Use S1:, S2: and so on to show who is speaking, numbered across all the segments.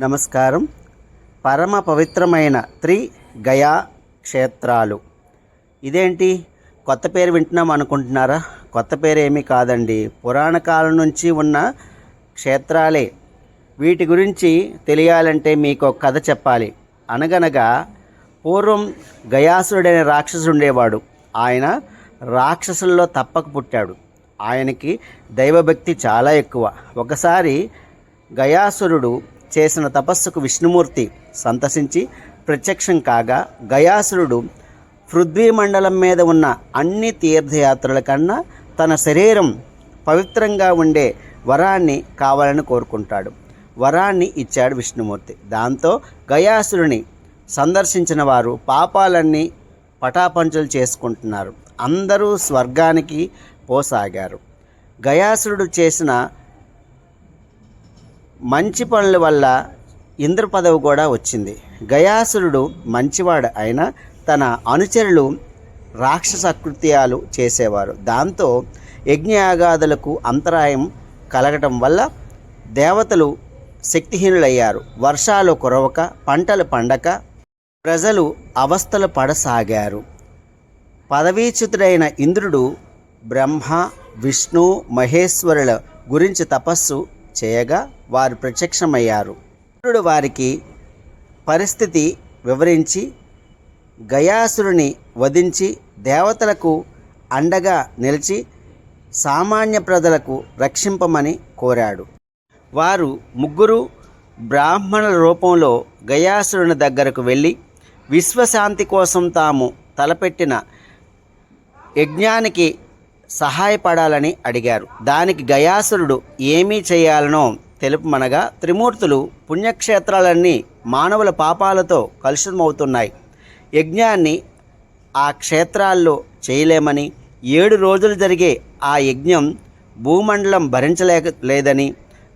S1: నమస్కారం. పరమ పవిత్రమైన త్రి గయా క్షేత్రాలు. ఇదేంటి? కొత్త పేరు వింటున్నాం అనుకుంటున్నారా? కొత్త పేరు ఏమీ కాదండి. పురాణ కాలం నుంచి ఉన్న క్షేత్రాలే. వీటి గురించి తెలియాలంటే మీకు ఒక కథ చెప్పాలి. అనగనగా పూర్వం గయాసురుడైన రాక్షసుడు ఉండేవాడు. ఆయన రాక్షసుల్లో తప్పక పుట్టాడు. ఆయనకి దైవభక్తి చాలా ఎక్కువ. ఒకసారి గయాసురుడు చేసిన తపస్సుకు విష్ణుమూర్తి సంతసించి ప్రత్యక్షం కాగా గయాసురుడు పృథ్వీ మండలం మీద ఉన్న అన్ని తీర్థయాత్రల కన్నా తన శరీరం పవిత్రంగా ఉండే వరాన్ని కావాలని కోరుకుంటాడు. వరాన్ని ఇచ్చాడు విష్ణుమూర్తి. దాంతో గయాసురుని సందర్శించిన వారు పాపాలన్నీ పటాపంచలు చేసుకుంటున్నారు. అందరూ స్వర్గానికి పోసాగారు. గయాసురుడు చేసిన మంచి పనుల వల్ల ఇంద్ర పదవి కూడా వచ్చింది. గయాసురుడు మంచివాడు అయినా తన అనుచరులు రాక్షస కృత్యాలు చేసేవారు. దాంతో యజ్ఞయాగాదులకు అంతరాయం కలగటం వల్ల దేవతలు శక్తిహీనులయ్యారు. వర్షాలు కురవక పంటలు పండక ప్రజలు అవస్థలు పడసాగారు. పదవీచ్యుతుడైన ఇంద్రుడు బ్రహ్మ విష్ణు మహేశ్వరుల గురించి తపస్సు చేయగా వారు ప్రత్యక్షమయ్యారు. ఇంద్రుడు వారికి పరిస్థితి వివరించి గయాసురుని వధించి దేవతలకు అండగా నిలిచి సామాన్య ప్రజలకు రక్షింపమని కోరాడు. వారు ముగ్గురు బ్రాహ్మణుల రూపంలో గయాసురుని దగ్గరకు వెళ్ళి విశ్వశాంతి కోసం తాము తలపెట్టిన యజ్ఞానికి సహాయపడాలని అడిగారు. దానికి గయాసురుడు ఏమీ చేయాలనో తెలుపమనగా త్రిమూర్తులు పుణ్యక్షేత్రాలన్నీ మానవుల పాపాలతో కలుషితమవుతున్నాయి. యజ్ఞాన్ని ఆ క్షేత్రాల్లో చేయలేమని ఏడు రోజులు జరిగే ఆ యజ్ఞం భూమండలం భరించలేక లేదని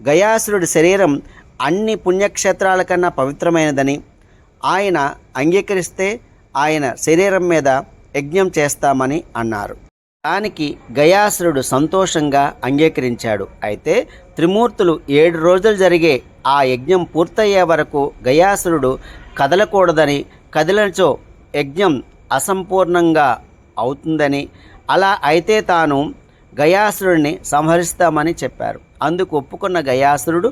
S1: గయాసురుడి శరీరం అన్ని పుణ్యక్షేత్రాల కన్నా పవిత్రమైనదని ఆయన అంగీకరిస్తే ఆయన శరీరం మీద యజ్ఞం చేస్తామని అన్నారు. దానికి గయాసురుడు సంతోషంగా అంగీకరించాడు. అయితే త్రిమూర్తులు ఏడు రోజులు జరిగే ఆ యజ్ఞం పూర్తయ్యే వరకు గయాసురుడు కదలకూడదని కదిలచో యజ్ఞం అసంపూర్ణంగా అవుతుందని అలా అయితే తాను గయాసురుడిని సంహరిస్తామని చెప్పారు. అందుకు ఒప్పుకున్న గయాసురుడు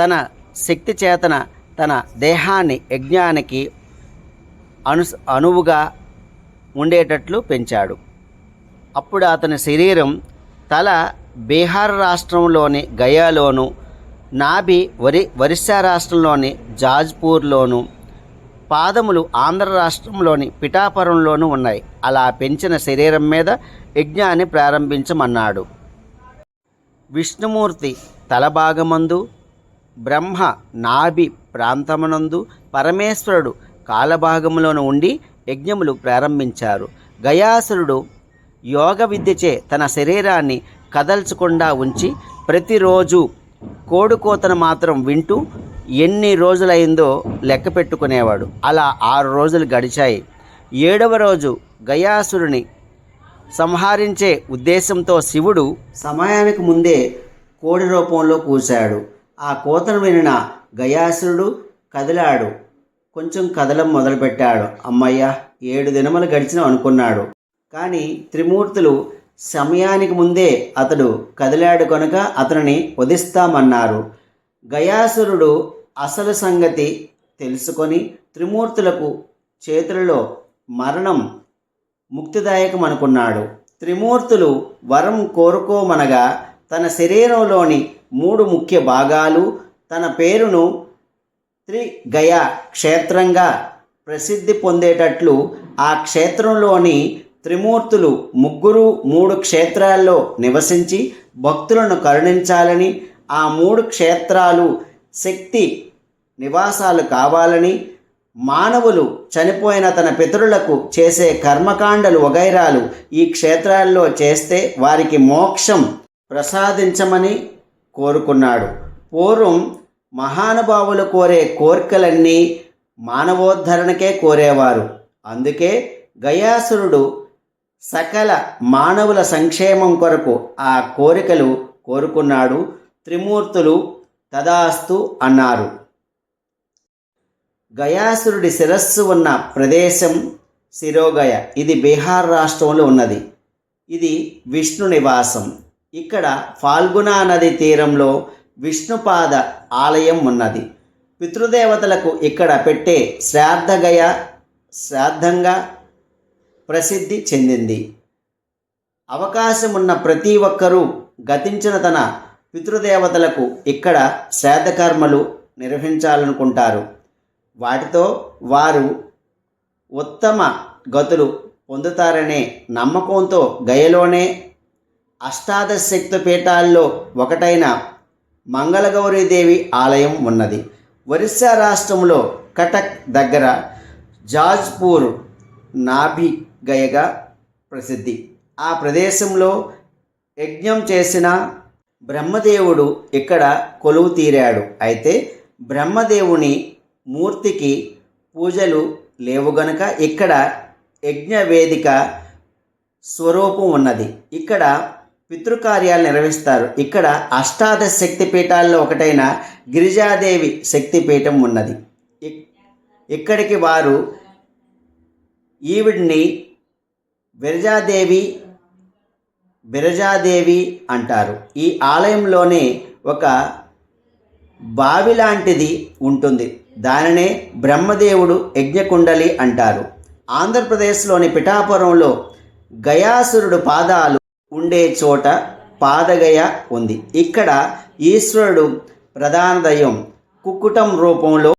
S1: తన శక్తి చేతన తన దేహాన్ని యజ్ఞానికి అను అనువుగా ఉండేటట్లు పెంచాడు. అప్పుడు అతని శరీరం తల బీహార్ రాష్ట్రంలోని గయాలోను నాభి వరి ఒరిస్సా రాష్ట్రంలోని జాజ్పూర్లోను పాదములు ఆంధ్ర రాష్ట్రంలోని పిఠాపురంలోనూ ఉన్నాయి. అలా పెంచిన శరీరం మీద యజ్ఞాన్ని ప్రారంభించమన్నాడు. విష్ణుమూర్తి తలభాగమందు బ్రహ్మ నాభి ప్రాంతమునందు పరమేశ్వరుడు కాలభాగములోను ఉండి యజ్ఞములు ప్రారంభించారు. గయాసురుడు యోగ విద్యచే తన శరీరాన్ని కదల్చకుండా ఉంచి ప్రతిరోజు కోడుకోతను మాత్రం వింటూ ఎన్ని రోజులైందో లెక్క పెట్టుకునేవాడు. అలా ఆరు రోజులు గడిచాయి. ఏడవ రోజు గయాసురుని సంహరించే ఉద్దేశంతో శివుడు సమయానికి ముందే కోడి రూపంలో కూశాడు. ఆ కోతను వినిన గయాసురుడు కదిలాడు. కొంచెం కదలం మొదలుపెట్టాడు. అమ్మయ్య ఏడు దినములు గడిచిన అనుకున్నాడు. కానీ త్రిమూర్తులు సమయానికి ముందే అతడు కదిలాడు కనుక అతనిని వధిస్తామన్నారు. గయాసురుడు అసలు సంగతి తెలుసుకొని త్రిమూర్తులకు చేతులలో మరణం ముక్తిదాయకం అనుకున్నాడు త్రిమూర్తులు వరం కోరుకోమనగా తన శరీరంలోని మూడు ముఖ్య భాగాలు తన పేరును త్రిగయ క్షేత్రంగా ప్రసిద్ధి పొందేటట్లు ఆ క్షేత్రంలోని త్రిమూర్తులు ముగ్గురు మూడు క్షేత్రాల్లో నివసించి భక్తులను కరుణించాలని ఆ మూడు క్షేత్రాలు శక్తి నివాసాలు కావాలని మానవులు చనిపోయిన తన పితరులకు చేసే కర్మకాండలు వగైరాలు ఈ క్షేత్రాల్లో చేస్తే వారికి మోక్షం ప్రసాదించమని కోరుకున్నాడు. పూర్వం మహానుభావులు కోరే కోరికలన్నీ మానవోద్ధరణకే కోరేవారు. అందుకే గయాసురుడు సకల మానవుల సంక్షేమం కొరకు ఆ కోరికలు కోరుకున్నాడు త్రిమూర్తులు తదాస్తు అన్నారు. గయాసురుడి శిరస్సు ఉన్న ప్రదేశం శిరోగయ. ఇది బీహార్ రాష్ట్రంలో ఉన్నది. ఇది విష్ణు నివాసం. ఇక్కడ ఫాల్గునా నది తీరంలో విష్ణుపాద ఆలయం ఉన్నది. పితృదేవతలకు ఇక్కడ పెట్టే శ్రాద్ధగయ శ్రాద్ధంగా ప్రసిద్ధి చెందింది. అవకాశం ఉన్న ప్రతి ఒక్కరూ గతించిన తన పితృదేవతలకు ఇక్కడ శ్రాద్ధకర్మలు నిర్వహించాలనుకుంటారు. వాటితో వారు ఉత్తమ గతులు పొందుతారనే నమ్మకంతో గయలోనే అష్టాదశ శక్తి పీఠాల్లో ఒకటైన మంగళగౌరీదేవి ఆలయం ఉన్నది. ఒరిస్సా రాష్ట్రంలో కటక్ దగ్గర జాజ్పూర్ నాభి గయగా ప్రసిద్ధి. ఆ ప్రదేశంలో యజ్ఞం చేసిన బ్రహ్మదేవుడు ఇక్కడ కొలువు తీరాడు. అయితే బ్రహ్మదేవుని మూర్తికి పూజలు లేవు గనుక ఇక్కడ యజ్ఞ వేదిక స్వరూపం ఉన్నది. ఇక్కడ పితృకార్యాలు నిర్వహిస్తారు. ఇక్కడ అష్టాదశ శక్తి పీఠాల్లో ఒకటైన గిరిజాదేవి శక్తిపీఠం ఉన్నది. ఇక్కడికి వారు ఈవిడ్ని విరజాదేవి బిరజాదేవి అంటారు. ఈ ఆలయంలోనే ఒక బావి లాంటిది ఉంటుంది. దానినే బ్రహ్మదేవుడు యజ్ఞకుండలి అంటారు. ఆంధ్రప్రదేశ్లోని పిఠాపురంలో గయాసురుడు పాదాలు ఉండే చోట పాదగయ ఉంది. ఇక్కడ ఈశ్వరుడు ప్రధాన దయం కుక్కుటం రూపంలో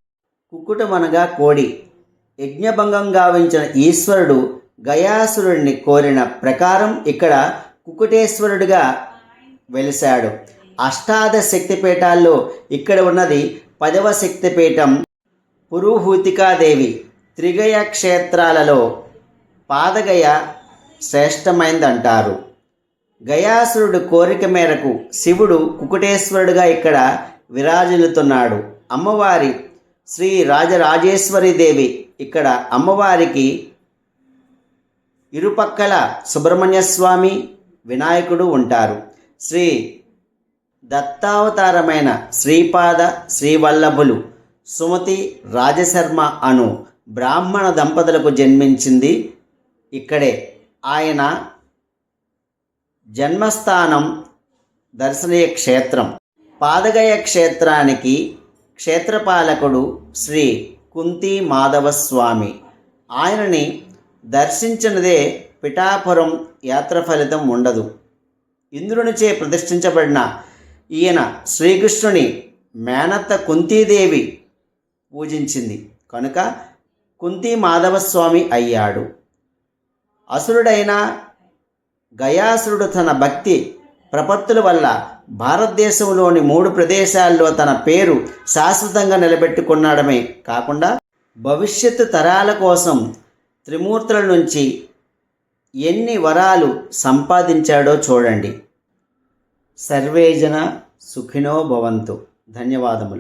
S1: కుక్కుటం అనగా కోడి యజ్ఞభంగం గావించిన ఈశ్వరుడు గయాసురుడిని కోరిన ప్రకారం ఇక్కడ కుకుటేశ్వరుడిగా వెలిశాడు. అష్టాదశ శక్తిపీఠాల్లో ఇక్కడ ఉన్నది పదవ శక్తిపీఠం పురుహూతికాదేవి త్రిగయ క్షేత్రాలలో పాదగయ శ్రేష్టమైందంటారు. గయాసురుడు కోరిక మేరకు శివుడు కుకుటేశ్వరుడుగా ఇక్కడ విరాజిల్లుతున్నాడు. అమ్మవారి శ్రీ రాజరాజేశ్వరి దేవి ఇక్కడ అమ్మవారికి ఇరుపక్కల సుబ్రహ్మణ్య స్వామి వినాయకుడు ఉంటారు. శ్రీ దత్తావతారమైన శ్రీపాద శ్రీవల్లభులు సుమతి రాజశర్మ అను బ్రాహ్మణ దంపతులకు జన్మించింది. ఇక్కడే ఆయన జన్మస్థానం దర్శనీయ క్షేత్రం. పాదగయ క్షేత్రానికి క్షేత్రపాలకుడు శ్రీ కుంతి మాధవ స్వామి ఆయనని దర్శించినదే పిఠాపురం యాత్ర ఫలితం ఉండదు. ఇంద్రునిచే ప్రతిష్ఠించబడిన ఈయన శ్రీకృష్ణుని మేనత్త కుంతీదేవి పూజించింది. కనుక కుంతి మాధవస్వామి అయ్యాడు. అసురుడైన గయాసురుడు తన భక్తి ప్రపత్తుల వల్ల భారతదేశంలోని మూడు ప్రదేశాల్లో తన పేరు శాశ్వతంగా నిలబెట్టుకున్నాడమే కాకుండా భవిష్యత్తు తరాల కోసం త్రిమూర్తుల నుంచి ఎన్ని వరాలు సంపాదించాడో చూడండి. సర్వేజన సుఖినో భవంతు. ధన్యవాదములు.